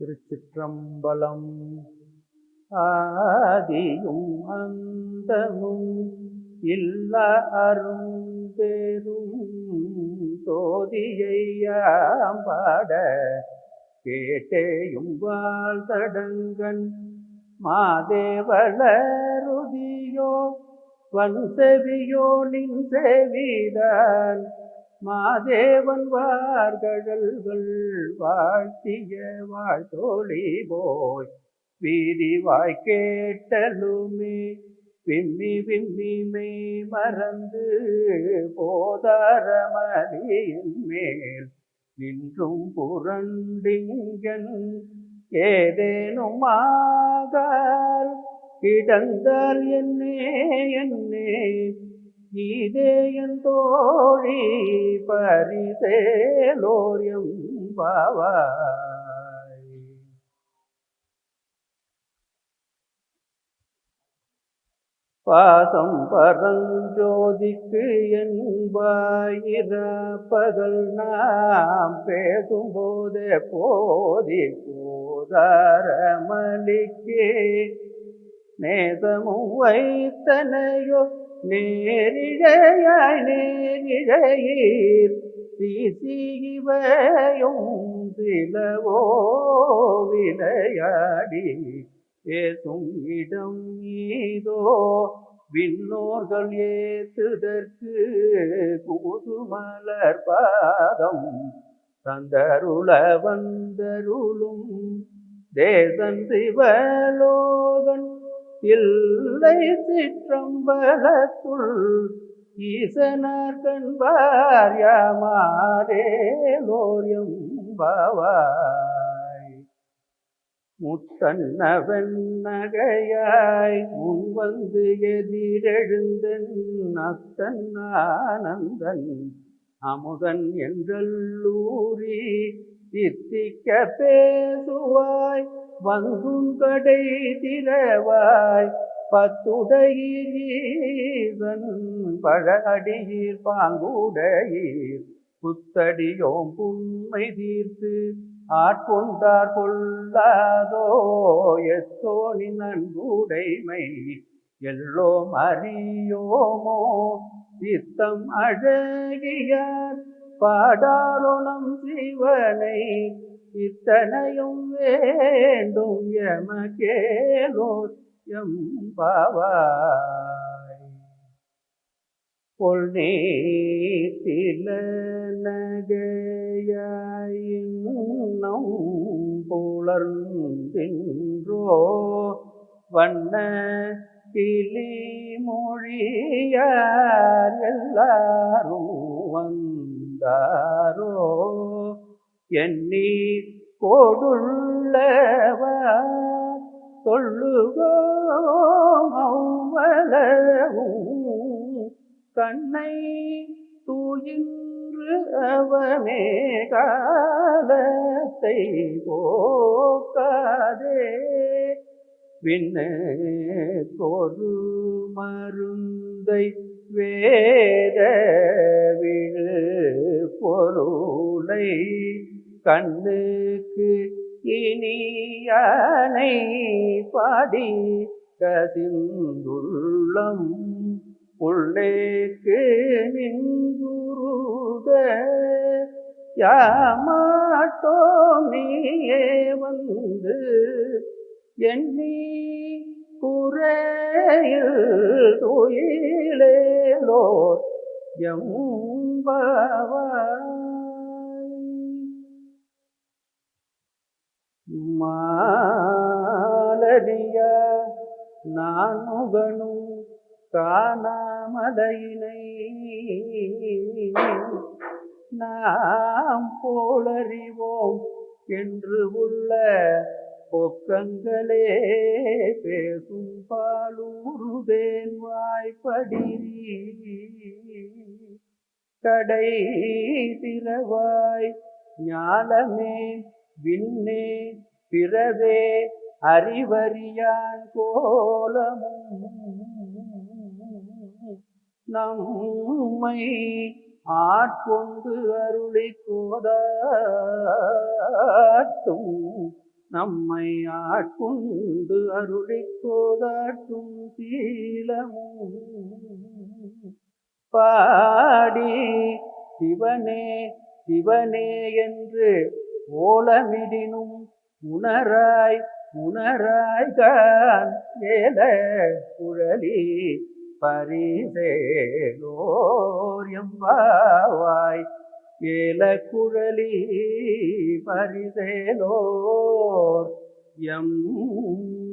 திருச்சிற்றம்பலம். ஆதியும் அந்தமும் இல்ல அரும்பெரும் சோதியையாம் பாட கேட்டேயும் வாழ்தடங்கன் மாதேவளருதியோ வன்செவியோ நின் செவிதான் மாதேவன் வார்கழல்கள் வாழ்த்திய வாழ்த்தோழி போய் வீதி வாய் கேட்டலுமே விம்மி விம்மி மெய் மறந்து போதாரமதியின் மேல் நின்றும் புரண்டிங்கன் ஏதேனும் ஆகால் கிடந்தால் என்னே என்னே இதே என் தோழி பரிசேலோரியம் பாவாய் பாசம் பரஞ்சோதிக்கு என்பாயிர பகல் நாம் பேசும்போதே போதி போதாரமளிக்கே நேசமும் வைத்தனையோ நேரிழைய நேரிழையீர். சீசிவையும் சிலவோ விளையாடி ஏசும் இடம் ஈதோ விண்ணோர்கள் ஏத்துதற்கு கூதுமலர் பாதம் தந்தருள வந்தருளும். தேசன் சிவலோகன் இல்லை சிற்றம்பலத்துள் ஈசனார் கண்பார் யாமாரே பாவாய் முத்தன்னவன் நகையாய் முன் வந்து எதிரெழுந்தன் அத்தன் ஆனந்தன். அமுதன் என்றல்லூரி இத்திக்க பேசுவாய் வந்துங்கடை திறவாய் பத்துடையீவன் பழடியீர் பாங்குடையீர். புத்தடியோம் புண்மை தீர்த்து ஆட்கொண்டார் கொள்ளாதோ எத்தோணி நன்புடைமை எல்லோம் அறியோமோ சித்தம் அழகியார் பாடாரோணம் சிவனை இத்தனையும் வேண்டும் எமக்கேலோர் எம்பாவாய். பொல்நே தில நகையாயின்னம் புலர்ந்தின்றோ வண்ண கிளி மொழியார் எல்லாரும் வந்தாரோ எண்ணி கொடுள்ளவ சொல்லுகோ கண்ணை தூயின்று அவனே காலத்தை போக்காதே. விண்ணு ஒரு மருந்தை வேத விழு பொருளை கண்ணுக்கு இனியானை பாடி கசிந்துள்ளம் உள்ளேக்கு நின்றுருக. யாமாட்டோ நீயே வந்து எண்ணி குறையில் துயிலேலோர். எம்பவாய் நான் முகனும் காணாமதையினை நாம் போலறிவோம் என்று உள்ள பொக்கங்களே பேசும் பாலூருதேன் வாய்ப்படிரி கடை திறவாய் ஞானமே விண்ணே பிறவே அறிவறியான் கோலமும் நம்மை ஆட்கொண்டு அருளி கோதாட்டும் நம்மை ஆட்கொண்டு அருளி கோதாட்டும் சீலமும். பாடி சிவனே சிவனே என்று ஓலமிடினும் உணராய் உணராய் ஏல குழலி பரிசேலோரியம்பாவாய். ஏல குழலி பரிசேலோர் எம்